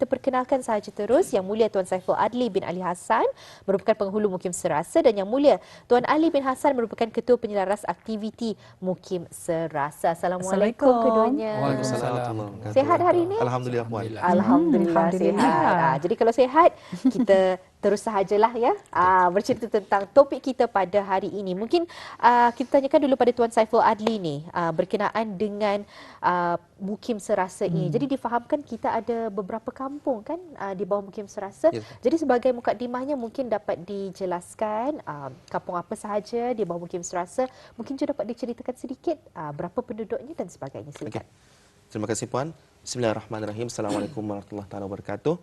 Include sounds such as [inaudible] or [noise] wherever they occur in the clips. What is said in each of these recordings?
kita perkenalkan sahaja terus Yang Mulia Tuan Saiful Adli bin Ali Hassan merupakan penghulu Mukim Serasa dan Yang Mulia Tuan Ali bin Hassan merupakan Ketua Penyelaras Aktiviti Mukim Serasa. Assalamualaikum, Assalamualaikum. keduanya. Waalaikumsalam. Sehat hari ini? Alhamdulillah puan. Alhamdulillah, Alhamdulillah. sihat. Ah, jadi kalau sihat, [laughs] kita terus sahajalah ya ah, bercerita tentang topik kita pada hari ini. Mungkin ah, kita tanyakan dulu pada Tuan Saiful Adli ni ah, berkenaan dengan ah, Mukim Serasa ini. Hmm. Jadi difahamkan kita ada beberapa kampung kan ah, di bawah Mukim Serasa. Ya. Jadi sebagai mukadimahnya mungkin dapat dijelaskan ah, kampung apa sahaja di bawah Mukim Serasa. Mungkin juga dapat diceritakan sedikit ah, berapa penduduknya dan sebagainya. Silakan. Okey. Terima kasih puan. Bismillahirrahmanirrahim. Assalamualaikum warahmatullahi wabarakatuh.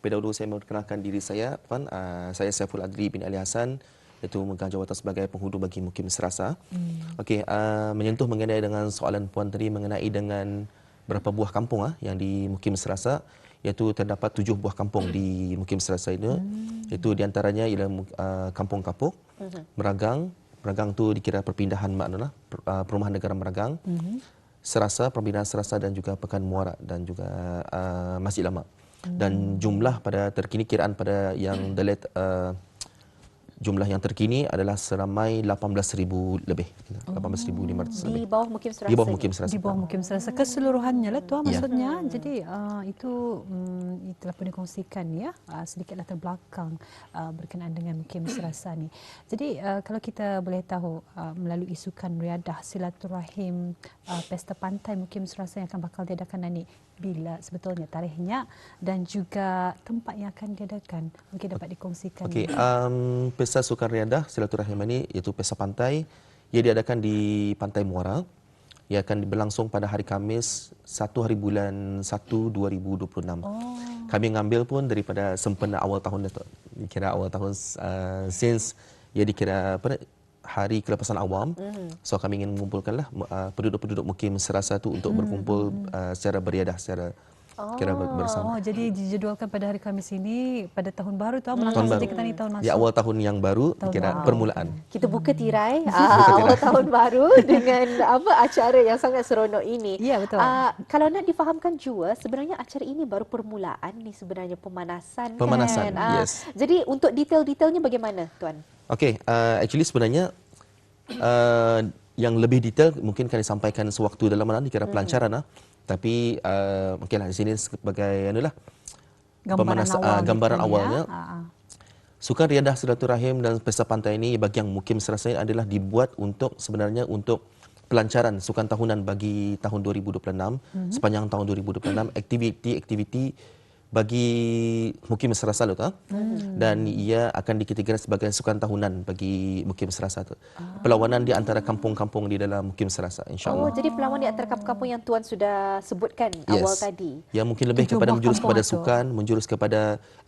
Pada dahulu saya memperkenalkan diri saya, puan. Uh, saya Saiful Adli bin Ali Hassan iaitu memegang jawatan sebagai penghulu bagi Mukim Serasa. Hmm. Okey, uh, menyentuh mengenai dengan soalan puan tadi mengenai dengan berapa buah kampung ah yang di Mukim Serasa iaitu terdapat tujuh buah kampung di Mukim Serasa itu. Hmm. Itu di antaranya ialah uh, Kampung Kapuk, hmm. Meragang, Meragang tu dikira perpindahan maknalah per- uh, perumahan negara Meragang. Hmm. Serasa, Perbinaan Serasa dan juga Pekan Muara dan juga uh, Masjid Lama. Dan jumlah pada terkini kiraan pada yang delet uh, jumlah yang terkini adalah seramai 18,000 lebih. 18,500 Di lebih. bawah Mukim Serasa. Di bawah ini? Mukim Serasa. Di bawah Mukim Serasa keseluruhannya lah tuan Ya. maksudnya. Jadi uh, itu um, itulah pun dikongsikan ya uh, sedikit latar belakang uh, berkenaan dengan Mukim Serasa ni. Jadi uh, kalau kita boleh tahu uh, melalui sukan riadah silaturahim uh, pesta pantai Mukim Serasa yang akan bakal diadakan nanti bila sebetulnya tarikhnya dan juga tempat yang akan diadakan mungkin dapat dikongsikan. Okey, um, pesta sukan riadah silaturahim ini iaitu pesta pantai ia diadakan di Pantai Muara. Ia akan berlangsung pada hari Kamis 1 hari bulan 1 2026. Oh. Kami mengambil pun daripada sempena awal tahun itu. Kira awal tahun uh, since ia dikira apa hari kelepasan awam. Mm-hmm. So kami ingin mengumpulkanlah uh, penduduk-penduduk mukim serasa tu untuk berkumpul uh, secara beriadah secara oh. kira ber- bersama. Oh, jadi dijadualkan pada hari Khamis ini pada tahun baru tu Tahun melangsung baru. saja kita ni tahun masuk. Di awal tahun yang baru Tahun kira baru. permulaan. Kita buka tirai [laughs] uh, awal tahun baru [laughs] dengan apa acara yang sangat seronok ini. Ya, betul. Uh, kalau nak difahamkan juga sebenarnya acara ini baru permulaan ni sebenarnya pemanasan, Pemanasan, kan. Yes. Jadi untuk detail-detailnya bagaimana tuan? Okey, uh, actually sebenarnya uh, yang lebih detail mungkin akan disampaikan sewaktu dalam mana dikira pelancaran lah. Tapi uh, okeylah di sini sebagai anulah gambaran pemanas- awal ah, gambaran gitu awalnya. Ya. Ah, ah. Sukan riadah silaturahim dan pesta pantai ini bagi yang mukim serasa ini adalah dibuat untuk sebenarnya untuk pelancaran sukan tahunan bagi tahun 2026 mm-hmm. sepanjang tahun 2026 aktiviti-aktiviti bagi mukim serasa tu mm. dan ia akan dikategorikan sebagai sukan tahunan bagi mukim serasa tu. Perlawanan di antara kampung-kampung di dalam mukim serasa Oh, insya-Allah. jadi perlawanan di antara kampung-kampung yang tuan sudah sebutkan awal tadi. Yang mungkin lebih Tujuh kepada menjurus kepada itu. sukan, menjurus kepada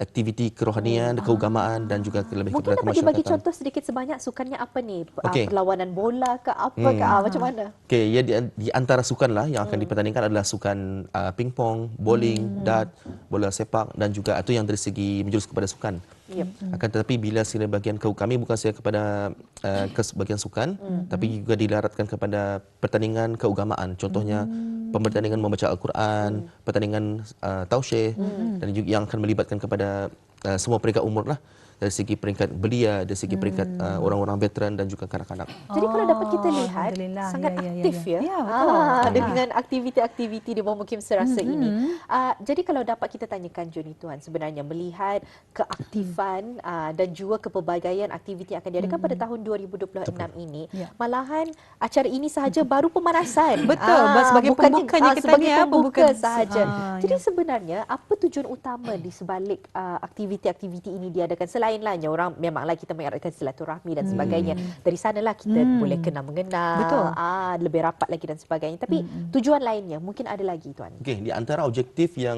aktiviti kerohanian, keagamaan dan juga lebih Mungkin kepada dapat dibagi kemasyarakatan. contoh sedikit sebanyak sukannya apa ni? Ah, Okey. Perlawanan bola ke apa ke ah, macam mana? Okey, ya di, di antara sukan lah yang akan dipertandingkan adalah sukan uh, pingpong, bowling, dart, bola sepak dan juga itu yang dari segi menjurus kepada sukan. Yep. Akan tetapi bila sila bagian ke kami bukan saja kepada uh, ke bagian sukan tapi juga dilaratkan kepada pertandingan keagamaan. Contohnya pertandingan membaca al-Quran, pertandingan uh, tausyih dan juga yang akan melibatkan kepada uh, semua peringkat umur lah dari segi peringkat belia, dari segi peringkat uh, orang-orang veteran dan juga kanak-kanak. Jadi kalau dapat kita Oh, lihat sangat Ya, ya, ya, aktif ya. ya, Ya, betul. Ah, Ah. dengan aktiviti-aktiviti di bawah mukim serasa ini. Ah, jadi kalau dapat kita tanyakan Joni Tuan sebenarnya melihat keaktifan ah, dan juga kepelbagaian aktiviti yang akan diadakan pada tahun 2026 ini. Ya. Malahan acara ini sahaja baru pemanasan. [laughs] Betul, sebagai bukannya- pembukanya ah, kita sebagai ni ya, pembuka pembuka- sahaja. Ah, Jadi ya. sebenarnya apa tujuan utama di sebalik ah, aktiviti-aktiviti ini diadakan selain lahnya orang memanglah kita mengeratkan silaturahmi dan sebagainya. Dari sanalah kita Hmm. boleh kenal mengenal, Betul. ah lebih rapat lagi dan sebagainya. Tapi tujuan lainnya mungkin ada lagi tuan. Okey, di antara objektif yang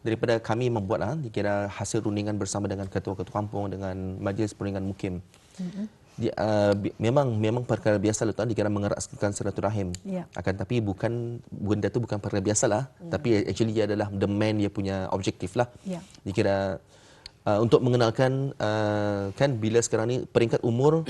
daripada kami membuat lah, dikira hasil rundingan bersama dengan ketua-ketua kampung dengan majlis perundingan mukim. Di, uh, bi- memang memang perkara biasa lah tuan dikira mengeratkan silaturahim. Ya. Akan tapi bukan benda tu bukan perkara biasa lah, tapi actually dia adalah the main dia punya objektif lah. Ya. Dikira uh, untuk mengenalkan uh, kan bila sekarang ni peringkat umur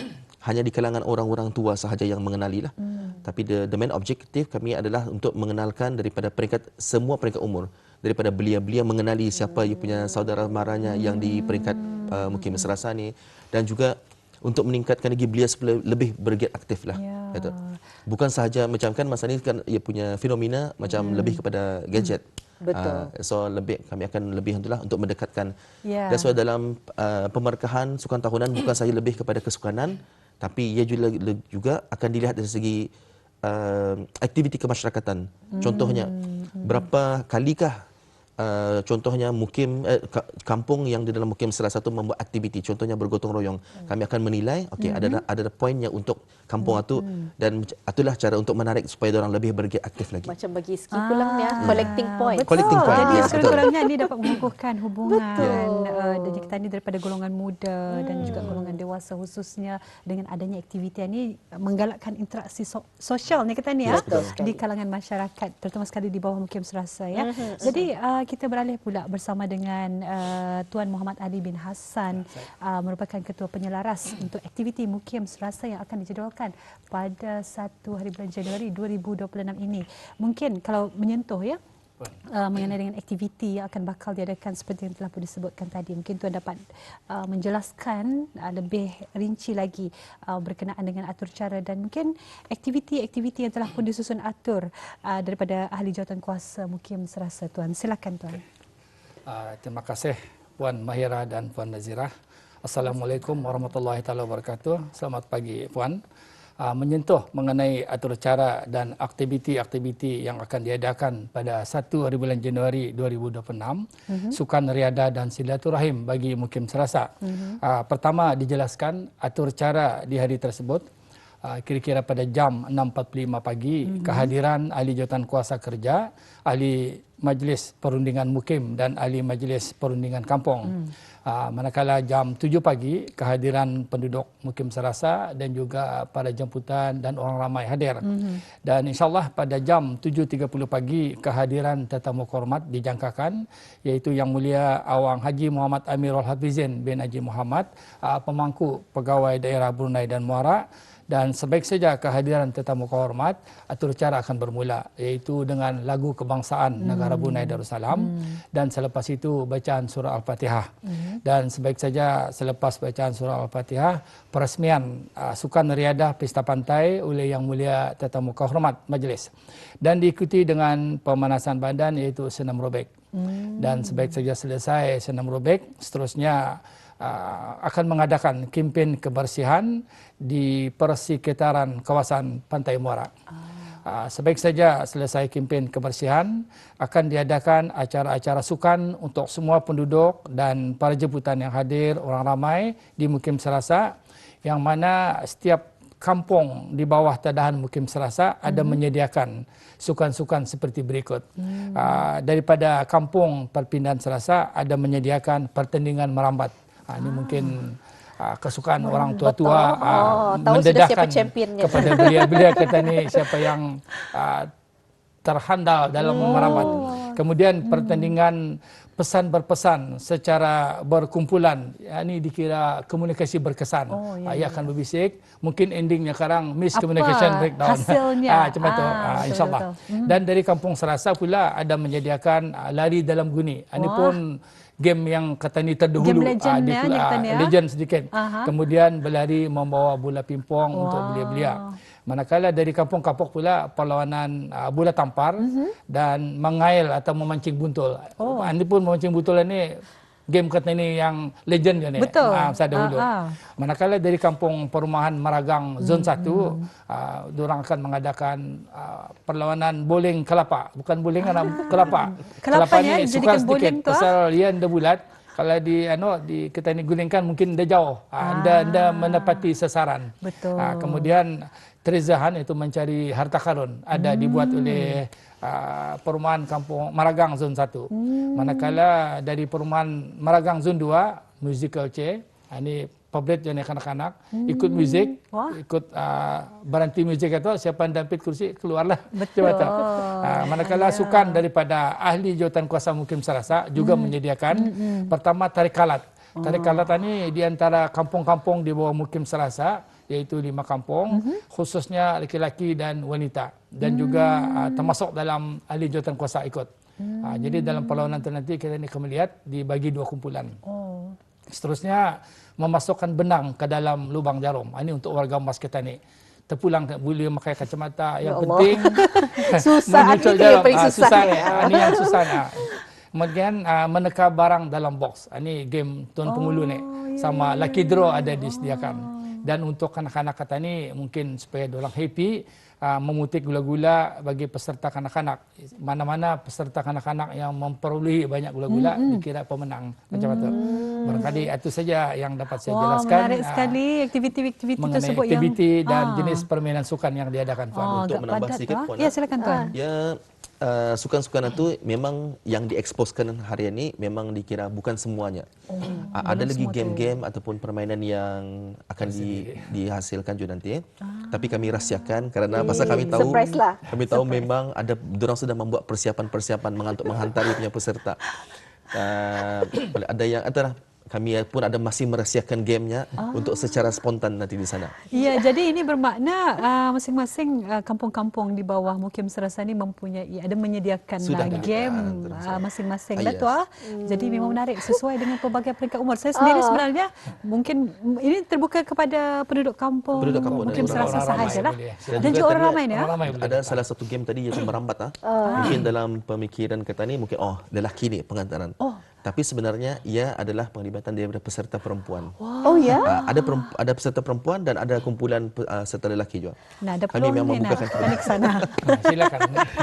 hanya di kalangan orang-orang tua sahaja yang mengenali lah. Hmm. Tapi the, the main objektif kami adalah untuk mengenalkan daripada peringkat semua peringkat umur daripada belia-belia mengenali siapa you punya saudara maranya yang di peringkat uh, mungkin serasa ni dan juga untuk meningkatkan lagi belia lebih bergiat aktif lah. Ya. Kata. Bukan sahaja macam kan masa ni kan ia punya fenomena macam lebih kepada gadget. Betul. Uh, so lebih kami akan lebih itulah untuk mendekatkan. Ya. Dan so dalam uh, pemerkahan sukan tahunan bukan sahaja lebih kepada kesukanan tapi ia juga, juga akan dilihat dari segi uh, aktiviti kemasyarakatan. Contohnya berapa kalikah Uh, contohnya mukim eh, ka- kampung yang di dalam mukim salah satu membuat aktiviti contohnya bergotong royong kami akan menilai okey ada ada poinnya untuk kampung itu dan itulah cara untuk menarik supaya orang lebih bergiat aktif lagi Macam bagi skill pulang ya, collecting point. Betul. Collecting point, Jadi ya, betul. sekurang-kurangnya ini dapat mengukuhkan hubungan Betul. uh, dan jika tadi daripada golongan muda dan juga golongan dewasa khususnya dengan adanya aktiviti ini menggalakkan interaksi so- sosial ni kata ni ya Betul di kalangan masyarakat terutama sekali di bawah mukim serasa ya. Jadi uh, kita beralih pula bersama dengan uh, Tuan Muhammad Ali bin Hassan uh, merupakan ketua penyelaras [clears throat] untuk aktiviti mukim serasa yang akan dijadualkan pada 1 hari bulan Januari 2026 ini. Mungkin kalau menyentuh ya uh, mengenai dengan aktiviti yang akan bakal diadakan seperti yang telah pun disebutkan tadi. Mungkin tuan dapat uh, menjelaskan uh, lebih rinci lagi uh, berkenaan dengan atur cara dan mungkin aktiviti-aktiviti yang telah pun disusun atur uh, daripada ahli jawatan kuasa Mukim Serasa tuan. Silakan tuan. Uh, terima kasih Puan Mahira dan Puan Nazirah. Assalamualaikum warahmatullahi taala wabarakatuh. Selamat pagi Puan. Uh, menyentuh mengenai atur cara dan aktiviti-aktiviti yang akan diadakan pada 1 hari bulan Januari 2026, mm-hmm. sukan riada dan silaturahim bagi mukim serasa. Mm-hmm. Uh, pertama dijelaskan atur cara di hari tersebut kira-kira pada jam 6.45 pagi mm-hmm. kehadiran ahli jawatan kuasa kerja, ahli majlis perundingan mukim dan ahli majlis perundingan kampung. Mm. Uh, manakala jam 7 pagi kehadiran penduduk mukim serasa dan juga para jemputan dan orang ramai hadir. Mm-hmm. Dan insyaallah pada jam 7.30 pagi kehadiran tetamu hormat dijangkakan iaitu yang mulia Awang Haji Muhammad Amirul Hafizin bin Haji Muhammad uh, pemangku pegawai daerah Brunei dan Muara dan sebaik saja kehadiran tetamu kehormat atur cara akan bermula iaitu dengan lagu kebangsaan hmm. negara Brunei Darussalam hmm. dan selepas itu bacaan surah Al-Fatihah hmm. dan sebaik saja selepas bacaan surah Al-Fatihah peresmian uh, sukan riadah pesta pantai oleh yang mulia tetamu kehormat majlis dan diikuti dengan pemanasan badan iaitu senam robek hmm. dan sebaik saja selesai senam robek seterusnya akan mengadakan kempen kebersihan di persekitaran kawasan Pantai Muara. Uh, sebaik saja selesai kempen kebersihan akan diadakan acara-acara sukan untuk semua penduduk dan para jemputan yang hadir orang ramai di Mukim Serasa yang mana setiap kampung di bawah tadahan Mukim Serasa ada hmm. menyediakan sukan-sukan seperti berikut. Hmm. Uh, daripada kampung Perpindahan Serasa ada menyediakan pertandingan merambat. Uh, ini mungkin uh, kesukaan hmm, orang tua-tua betul. Oh, siapa championnya. kepada belia-belia kata ni siapa yang uh, terhandal dalam Oh. merambat. Kemudian pertandingan pesan berpesan secara berkumpulan. Ya, ini dikira komunikasi berkesan. Oh, ya, Ah, ia akan berbisik. Mungkin endingnya sekarang miscommunication Apa breakdown. hasilnya? ah, itu. Ah, Ah, betul, InsyaAllah. Mhm. Dan dari Kampung Serasa pula ada menyediakan ah, lari dalam guni. Ah, Ini Wah. pun game yang kata ni terdahulu. Game legend ah, ya, ni ah, kata ni, ya. Legend sedikit. Aha. Kemudian berlari membawa bola pimpong untuk Wah. belia-belia. Manakala dari kampung-kampung pula perlawanan uh, bola tampar mm-hmm. dan mengail atau memancing buntul. Oh. Ini pun memancing buntul ni game kata ni yang legend je ni. Betul. Ah, masa dahulu. Ah, ah. Manakala dari kampung perumahan Maragang Zon 1, uh, diorang akan mengadakan uh, perlawanan bowling kelapa. Bukan bowling ah. [laughs] kelapa. Kelapanya ni sukar bowling sedikit tu, ah? pasal dia anda bulat. Kalau di anu di kita ni gulingkan mungkin dah jauh. Ah. Anda anda menepati sasaran. Betul. Ah, kemudian trezahan itu mencari harta karun ada Hmm. dibuat oleh uh, perumahan kampung Maragang Zon 1. Hmm. Manakala dari perumahan Maragang Zon 2 musical chair ah, ini favorit yang kanak-kanak ikut muzik Hmm. Wah. ikut uh, berhenti muzik itu siapa yang dapat kursi keluarlah [laughs] Betul. Ah, manakala sukan daripada ahli jawatan kuasa mukim Sarasa juga Hmm. menyediakan pertama tarik kalat Oh. tarik kalat ini di antara kampung-kampung di bawah mukim Sarasa iaitu lima kampung Mhm. khususnya laki-laki dan wanita dan juga uh, termasuk dalam ahli jawatan kuasa ikut Hmm. Uh, jadi dalam perlawanan itu nanti kita ini akan melihat dibagi dua kumpulan. Oh. Seterusnya memasukkan benang ke dalam lubang jarum. Ah, ini untuk warga emas kita ni. Terpulang boleh pakai kacamata. Yang Ya Allah. penting [laughs] Susah. [laughs] Ini yang paling Ah, susah susah ni. ni. Ah, Ini yang susah ni. Ah. Kemudian uh, meneka barang dalam box. Ini game tuan pengulu ni. Sama lucky draw ada disediakan. Dan untuk kanak-kanak kata ni mungkin supaya orang happy uh, memutik gula-gula bagi peserta kanak-kanak. Mana-mana peserta kanak-kanak yang memperolehi banyak gula-gula dikira pemenang macam itu. Barangkali itu saja yang dapat saya Wah, jelaskan. menarik ah, sekali aktiviti-aktiviti tersebut aktiviti yang dan Ah. jenis permainan sukan yang diadakan Puan. Oh, Untuk menambah padat, sedikit, ah. Puan, Ya, ah. silakan tuan. Ya, uh, sukan-sukan itu memang yang dieksposkan hari ini memang dikira bukan semuanya. Oh, Uh, ada lagi game-game ataupun permainan yang akan di, dihasilkan juga nanti. Tapi kami rahsiakan kerana pasal kami tahu Surprise lah. kami tahu memang ada orang sudah membuat persiapan-persiapan untuk menghantari punya peserta. [laughs] Uh, ada yang antara kami pun ada masih merahsiakan gamenya untuk secara spontan nanti di sana. Ya, jadi ini bermakna uh, masing-masing uh, kampung-kampung di bawah Mukim Serasani mempunyai ada menyediakan Sudah lah ada. game Ah, uh, masing-masing. Ah, Dah yes. tu ah. Jadi memang menarik sesuai dengan pelbagai peringkat umur. Saya sendiri Ah. sebenarnya mungkin ini terbuka kepada penduduk kampung, Penduduk kampung dan Mukim orang- Serasa sahajalah. boleh. Dan juga juga orang ramai ni ah. Orang ramai boleh. Ada salah satu game tadi yang merambat ah. Mungkin dalam pemikiran kata ni mungkin oh lelaki ni pengantaran. Oh. Tapi sebenarnya ia adalah penglibatan daripada peserta perempuan. Oh ya. Ah, ada perempu, ada peserta perempuan dan ada kumpulan pe- ah, peserta lelaki juga. Nah, ada Kami peluang memang membukakan balik sana. [laughs] Silakan.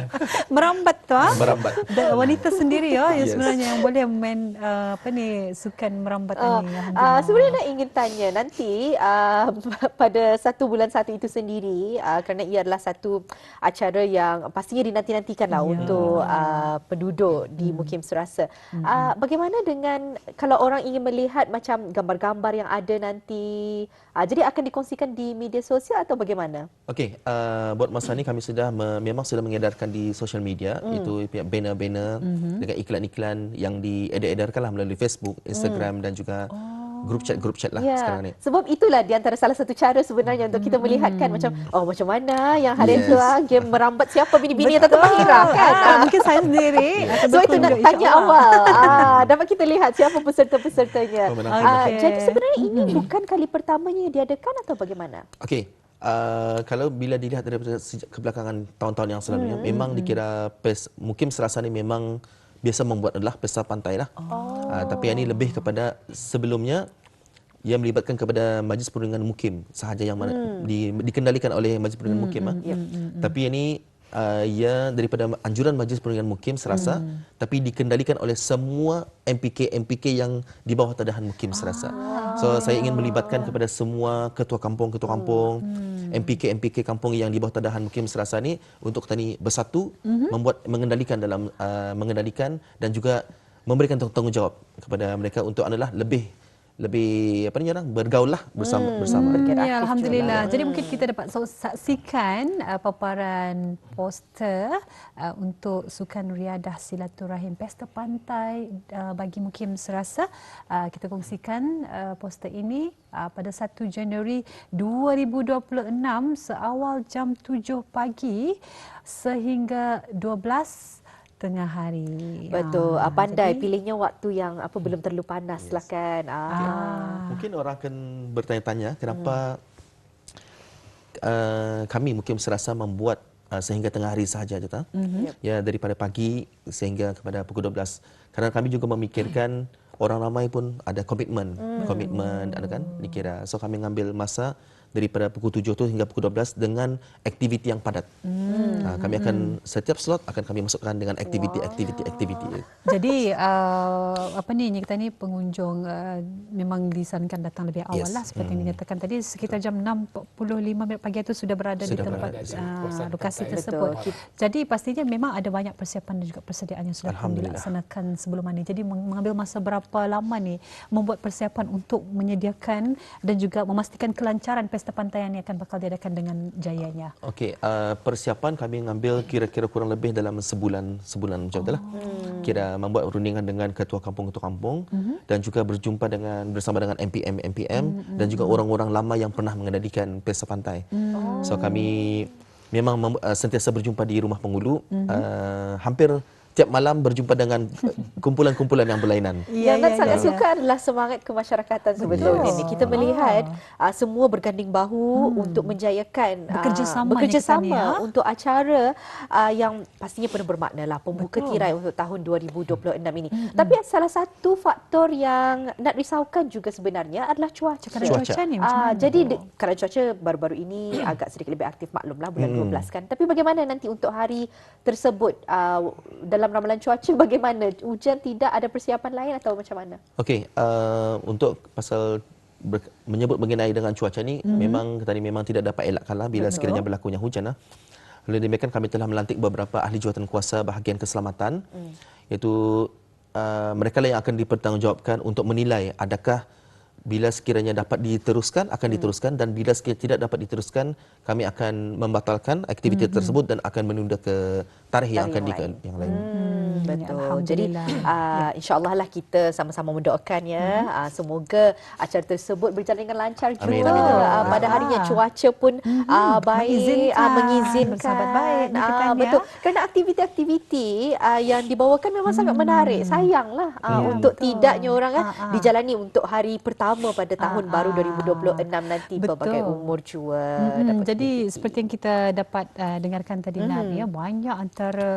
[laughs] Merambat tu ah. Merambat. Da- wanita sendiri ya yang Yes. sebenarnya yang boleh main uh, apa ni sukan merambat Uh, ini. uh, sebenarnya nak ingin tanya nanti uh, [laughs] pada satu bulan satu itu sendiri uh, kerana ia adalah satu acara yang pastinya dinanti-nantikan lah Ya. untuk uh, penduduk di Mukim Serasa. Uh, bagaimana dengan kalau orang ingin melihat macam gambar-gambar yang ada nanti uh, jadi akan dikongsikan di media sosial atau bagaimana? Okey, uh, buat masa ni kami sudah me, memang sudah mengedarkan di social media Mm. itu pihak banner-banner Mm-hmm. dengan iklan-iklan yang diedar-edarkan lah melalui Facebook, Instagram dan juga grup chat grup chat lah. Ya, sekarang ni. sebab itulah di antara salah satu cara sebenarnya untuk kita melihatkan macam oh macam mana yang hari Yes. itu ah, game merambat siapa bini-bini yang Tata Mahira kan. Ah, mungkin saya sendiri [laughs] Sebab itu nak tanya awal. Ah, dapat kita lihat siapa peserta-pesertanya. Oh. Ah, Okey. jadi sebenarnya ini bukan kali pertamanya diadakan atau bagaimana? Okey, uh, kalau bila dilihat daripada sejak kebelakangan tahun-tahun yang selalunya, Hmm. memang dikira pes, mungkin serasa ni memang biasa membuat adalah pesta pantai lah. Oh. Uh, tapi yang ini lebih kepada sebelumnya ia melibatkan kepada Majlis Perundingan Mukim sahaja yang mana, Hmm. di, dikendalikan oleh Majlis Perundingan Mukim. ah. Tapi yang ini uh, ia daripada anjuran Majlis Perundingan Mukim Serasa Hmm. tapi dikendalikan oleh semua MPK MPK yang di bawah tadahan Mukim Serasa. Ah. So saya ingin melibatkan kepada semua ketua kampung ketua kampung MPK MPK kampung yang di bawah tadahan Mukim Serasa ni untuk tani bersatu membuat mengendalikan dalam uh, mengendalikan dan juga memberikan tanggungjawab kepada mereka untuk adalah lebih lebih apa ni orang bergaul lah bersama bersama. Hmm, ya, Alhamdulillah. juga. Jadi mungkin kita dapat saksikan uh, paparan poster uh, untuk Sukan Riadah Silaturahim Pesta Pantai uh, bagi Mukim Serasa. Uh, kita kongsikan uh, poster ini uh, pada 1 Januari 2026 seawal jam 7 pagi sehingga 12 tengah hari. Betul. Ah, Ah, pandai jadi- pilihnya waktu yang apa belum terlalu panas lah kan. Ah. Mungkin orang akan bertanya-tanya kenapa uh, kami mungkin serasa membuat uh, sehingga tengah hari sahaja je tak? Mhm. Ya daripada pagi sehingga kepada pukul 12. Karena kami juga memikirkan orang ramai pun ada komitmen, Hmm. komitmen ada kan dikira. So kami mengambil masa daripada pukul 7 tu hingga pukul 12 dengan aktiviti yang padat. Hmm. Uh, kami akan setiap slot akan kami masukkan dengan aktiviti-aktiviti aktiviti. Jadi uh, apa ni kita ni pengunjung uh, memang disarankan datang lebih awal Yes. lah seperti yang dinyatakan tadi sekitar jam 6.45 minit pagi itu sudah berada di Sudah tempat berada di uh, lokasi tersebut. Betul. Jadi pastinya memang ada banyak persiapan dan juga persediaan yang sudah dilaksanakan sebelum ini. Jadi meng- mengambil masa berapa lama ni membuat persiapan untuk menyediakan dan juga memastikan kelancaran pesta pantai yang akan bakal diadakan dengan jayanya. Okey, uh, persiapan kami mengambil kira-kira kurang lebih dalam sebulan sebulan macam itulah. Kira membuat rundingan dengan ketua kampung-ketua kampung. Dan juga berjumpa dengan bersama dengan MPM MPM dan juga orang-orang lama yang pernah mengendalikan pesta pantai. So kami memang mem- uh, sentiasa berjumpa di rumah penghulu. Uh, hampir tiap malam berjumpa dengan uh, kumpulan-kumpulan yang berlainan. yang Ya, Nat ya, sangat ya, suka adalah semangat kemasyarakatan sebetulnya Betul. ni. Kita melihat uh, semua berganding bahu untuk menjayakan uh, Bekerjasama ni bekerjasama kita ni, ya. untuk acara uh, yang pastinya penuh bermakna lah pembuka Betul. tirai untuk tahun 2026 ini. Tapi salah satu faktor yang Nat risaukan juga sebenarnya adalah cuaca. Cakap Cuaca. cuaca ni macam Ah, mana? jadi de, kerana cuaca baru-baru ini [clears throat] agak sedikit lebih aktif maklumlah bulan 12 kan. Tapi bagaimana nanti untuk hari tersebut uh, dalam ramalan cuaca [laughs] bagaimana? Hujan tidak ada persiapan lain atau macam mana? Okey, uh, untuk pasal ber, menyebut mengenai dengan cuaca ni mm-hmm. memang tadi memang tidak dapat elakkanlah bila Betul. sekiranya berlakunya hujan lah. Oleh demikian kami telah melantik beberapa ahli jawatan kuasa bahagian keselamatan mm. iaitu uh, mereka lah yang akan dipertanggungjawabkan untuk menilai adakah bila sekiranya dapat diteruskan akan diteruskan dan bila sekiranya tidak dapat diteruskan kami akan membatalkan aktiviti mm-hmm. tersebut dan akan menunda ke tarikh yang Tarikh akan yang di lain. yang lain. Hmm, betul. Alhamdulillah. Jadi [clears throat] uh, insya-Allah lah kita sama-sama mendoakan ya hmm. uh, semoga acara tersebut berjalan dengan lancar juga Amin. Uh, pada harinya cuaca pun uh, baik Mengizinkan, uh, mengizinkan baik ya. betul. Kerana aktiviti-aktiviti uh, yang dibawakan memang sangat menarik. Sayanglah uh, Ya, untuk betul. tidaknya orang kan Ah, ah. dijalani untuk hari pertama pada tahun Ah, baru ah. 2026 nanti Betul. pelbagai umur jua dapat Jadi seperti yang kita dapat uh, dengarkan tadi mm. Nat ya banyak antara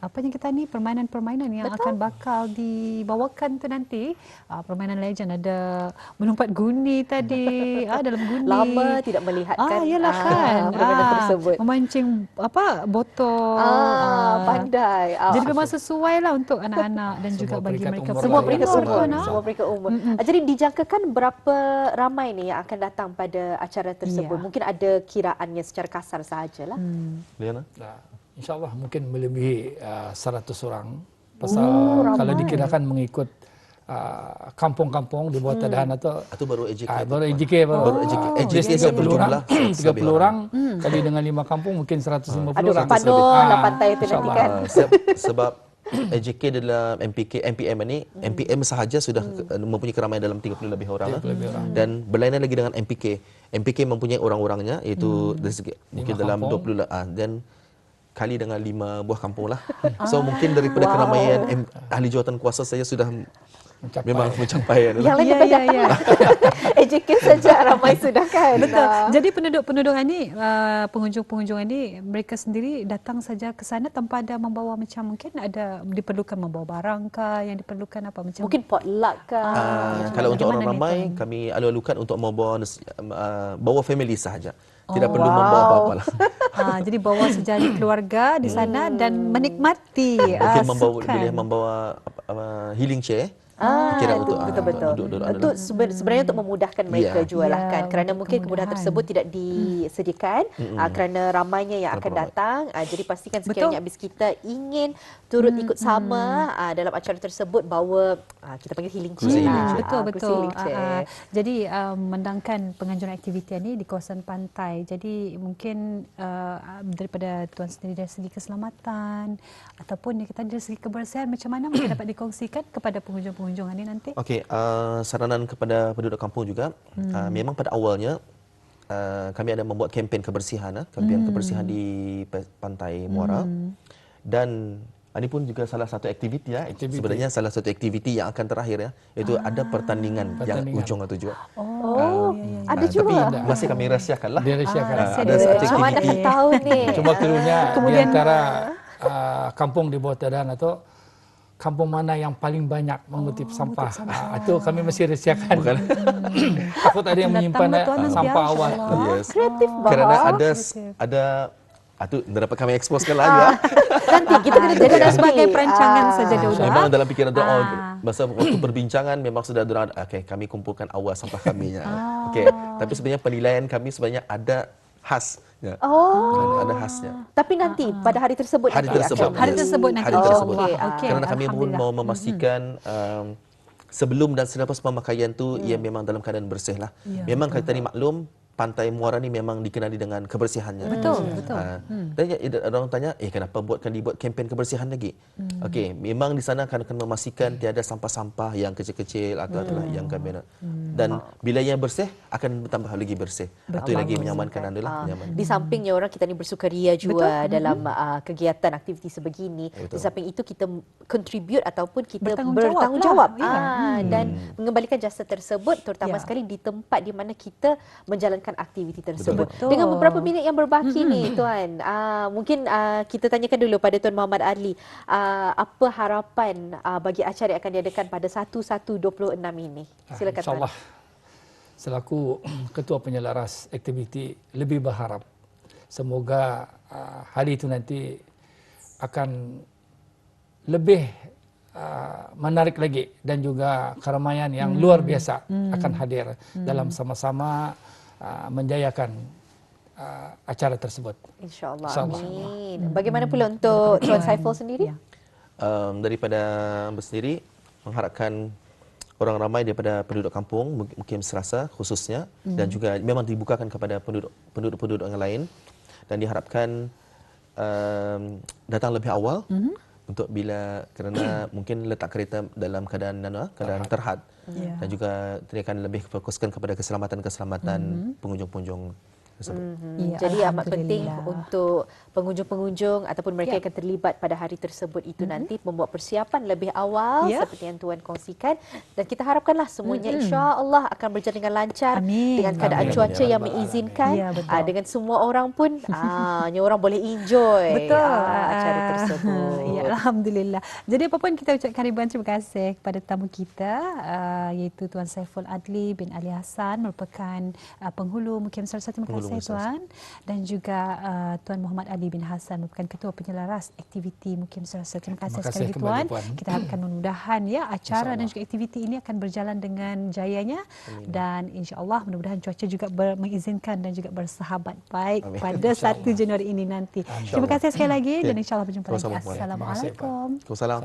apa yang kita ni permainan-permainan yang Betul. akan bakal dibawakan tu nanti uh, permainan legend ada melompat guni tadi ah dalam guni Lama tidak melihatkan ah yalah ah, kan [laughs] permainan Ah, tersebut. memancing apa botol Ah, pandai. Ah, jadi memang sesuai lah untuk anak-anak dan juga Semua bagi peringkat mereka umur semua lah, peringkat ya. umur, Semua. Nah. semua peringkat umur. Ah, Jadi dijangkakan berapa ramai ni yang akan datang pada acara tersebut? Ya. Mungkin ada kiraannya secara kasar sahajalah. Hmm. Liana? Nah, InsyaAllah mungkin melebihi uh, 100 orang. Pasal Oh, ramai. kalau dikirakan mengikut uh, kampung-kampung di bawah tadahan atau Itu baru AJK. Ah, tu, baru. AJK baru. Baru AJK. Oh, AJK saya 30 berjumlah orang, 30 lebih orang Hmm. kali dengan lima kampung mungkin 150 Ada orang. sepanuh Ah, lah pantai itu nanti kan. Ah, se- sebab AJK dalam MPK MPM ini MPM sahaja sudah uh, mempunyai keramaian dalam 30 lebih orang 30 lebih orang. dan berlainan lagi dengan MPK MPK mempunyai orang-orangnya iaitu dari segi mungkin dalam kampung. 20 lah ah, dan kali dengan lima buah kampung lah. [laughs] So mungkin daripada keramaian M- ahli jawatan kuasa saya sudah Mencapai. memang mencapai [laughs] adalah. Yang lain Ya, dapat ya, datang. ya. AJK [laughs] saja ramai sudah kan. Betul. Jadi penduduk-penduduk ini, uh, pengunjung-pengunjung ini, mereka sendiri datang saja ke sana tanpa ada membawa macam mungkin ada diperlukan membawa barang kah yang diperlukan apa macam Mungkin potluck ke. Ah, kalau untuk orang ramai Tuan? kami alu-alukan untuk membawa uh, bawa family sahaja tidak Oh, perlu wow. membawa apa-apa lah [laughs] Ah, jadi bawa sejari keluarga di sana dan menikmati mungkin membawa boleh membawa apa, healing chair Ah, Kira itu untuk, ah, betul betul. untuk Itu adalah. seben- sebenarnya untuk memudahkan mereka Ya. jual lah Ya, kan. Kerana untuk mungkin kemudahan kemudahan. tersebut tidak disediakan ah, kerana ramainya yang akan datang. Ah, jadi pastikan sekiranya habis kita ingin turut ikut sama ah, dalam acara tersebut bawa ah, kita panggil healing chair. Kursi lah. healing chair. Betul Ah, kursi betul. healing chair. Ah, ah. jadi um, mendangkan penganjuran aktiviti ini di kawasan pantai. Jadi mungkin uh, daripada tuan sendiri dari segi keselamatan ataupun yang kita dari segi kebersihan macam mana mungkin dapat dikongsikan kepada pengunjung-pengunjung ini nanti? Okey, uh, saranan kepada penduduk kampung juga. Hmm. Uh, memang pada awalnya uh, kami ada membuat kempen kebersihan, uh, kempen hmm. kebersihan di pantai Muara. Hmm. Dan ini pun juga salah satu aktiviti ya. Aktiviti. Sebenarnya salah satu aktiviti yang akan terakhir ya, iaitu ah. ada pertandingan, yang Pertandingan. ujung itu juga. Oh, ada Ah, juga. Tapi masih kami rahsiakan lah. Dia rahsiakan. Ah, rahsia ada satu aktiviti. nak tahu ni? Cuma Kemudian- di antara uh, kampung di bawah tadahan atau kampung mana yang paling banyak mengutip sampah. Ah, itu kami mesti rahsiakan. Bukan? [laughs] Takut ada yang menyimpan nanti, sampah awal. Yes. Kreatif banget. Kerana ada ada ah, tu dapat kami exposekan lagi ya. Nanti kita kena Jadi jaga sebagai nanti. perancangan Ah. saja dulu. Memang dalam fikiran tu oh, Ah. masa waktu perbincangan memang sudah ada okey kami kumpulkan awal sampah kami ya. Ah. Okey, tapi sebenarnya penilaian kami sebenarnya ada khas ya. Oh. Ada khasnya. Tapi nanti pada hari tersebut Hari nanti tersebut. akan Hari tersebut nanti. Hari Oh, tersebut. okey. Okey, Kerana kami pun mau memastikan um, sebelum dan selepas pemakaian tu ia memang dalam keadaan bersih lah. Ya, memang kalau tadi maklum pantai Muara ni memang dikenali dengan kebersihannya. Betul, betul. Ah, Dan ya, ada orang tanya, eh kenapa buatkan dibuat kempen kebersihan lagi? Hmm. Okey, memang di sana akan, akan memastikan tiada sampah-sampah yang kecil-kecil atau Hmm. adalah yang kami nak. Dan bila yang bersih akan bertambah lagi bersih. Itu lagi menyamankan anda lah, Ah, nyaman. Di sampingnya orang kita ni bersukaria juga dalam uh, kegiatan aktiviti sebegini. Ya, betul. Di samping itu kita contribute ataupun kita Bertanggungjawab bertanggungjawab lah, ya. ah, dan mengembalikan jasa tersebut terutama Ya. sekali di tempat di mana kita menjalankan aktiviti tersebut. Betul. Dengan beberapa minit yang berbaki ni tuan, ah, mungkin ah, kita tanyakan dulu pada Tuan Muhammad Adli, ah, apa harapan ah, bagi acara yang akan diadakan pada 1126 ini? Ah, Silakan tuan. InsyaAllah selaku [clears throat] ketua penyelaras aktiviti lebih berharap semoga uh, hari itu nanti akan lebih uh, menarik lagi dan juga keramaian yang luar biasa akan hadir dalam sama-sama uh, menjayakan uh, acara tersebut. InsyaAllah. InsyaAllah. Amin. Bagaimana pula untuk Tuan Saiful sendiri? Ya. um, daripada bersendiri mengharapkan orang ramai daripada penduduk kampung mungkin serasa khususnya Mhm. dan juga memang dibukakan kepada penduduk penduduk-penduduk yang lain dan diharapkan um, datang lebih awal Mhm. Untuk bila kerana [clears throat] mungkin letak kereta dalam keadaan ah, keadaan terhad Ya. dan juga dia akan lebih fokuskan kepada keselamatan-keselamatan Mhm. pengunjung-pengunjung tersebut. Hmm, Ya, Jadi amat penting untuk pengunjung-pengunjung ataupun mereka Ya. yang akan terlibat pada hari tersebut itu nanti membuat persiapan lebih awal Ya. seperti yang tuan kongsikan dan kita harapkanlah semuanya insya-Allah akan berjalan dengan lancar Amin. dengan keadaan Amin. cuaca Ya yang mengizinkan. Ya, betul. ah, dengan semua orang pun [laughs] ah nya orang boleh enjoy Betul. ah, acara tersebut. Ya, Alhamdulillah. Jadi apa pun kita ucapkan ribuan terima kasih kepada tamu kita uh, iaitu Tuan Saiful Adli bin Ali Hassan merupakan uh, penghulu Mukim Sarasat. Terima kasih Tuan. Dan juga uh, Tuan Muhammad Ali bin Hassan merupakan Ketua Penyelaras Aktiviti Mukim Sarasat. Terima kasih Terima sekali kasih kembali, Tuan. Puan. Kita harapkan [clears throat] mudah-mudahan ya acara dan juga aktiviti ini akan berjalan dengan jayanya dan insya-Allah mudah-mudahan cuaca juga ber- mengizinkan dan juga bersahabat baik Amin. pada 1 Januari ini nanti. Terima kasih sekali lagi dan insya-Allah berjumpa lagi. Sama-sama. Assalamualaikum. Waalaikumsalam.